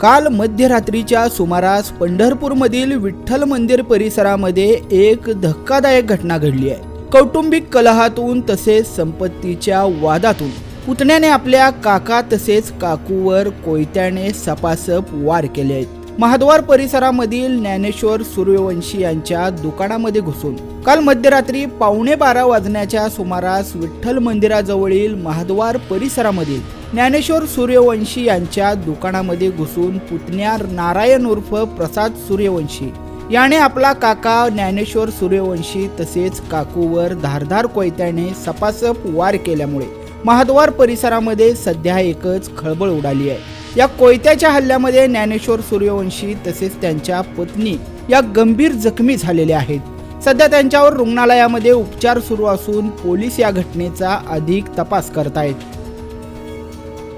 काल मध्यरात्रीच्या सुमारास पंढरपूरमधील विठ्ठल मंदिर परिसरामध्ये एक धक्कादायक घटना घडली आहे. कौटुंबिक कलहातून तसेच संपत्तीच्या वादातून. पुतण्याने आपल्या काका तसेच काकूवर कोयत्याने सपासप वार केले आहेत. महाद्वार परिसरामधील ज्ञानेश्वर सूर्यवंशी यांच्या दुकानामध्ये घुसून. काल मध्यरात्री पावणे बारा वाजण्याच्या सुमारास विठ्ठल मंदिराजवळील महाद्वार परिसरामधील ज्ञानेश्वर सूर्यवंशी यांच्या दुकानामध्ये घुसून पुतण्या नारायण उर्फ प्रसाद सूर्यवंशी याने आपला काका ज्ञानेश्वर सूर्यवंशी तसेच काकूवर धारधार कोयत्याने सपासप वार केल्यामुळे महाद्वार परिसरामध्ये सध्या एकच खळबळ उडाली आहे. या कोयत्याच्या हल्ल्यामध्ये ज्ञानेश्वर सूर्यवंशी तसेच त्यांच्या पत्नी या गंभीर जखमी झालेल्या आहेत. सध्या त्यांच्यावर रुग्णालयामध्ये उपचार सुरू असून पोलीस या घटनेचा अधिक तपास करतायत.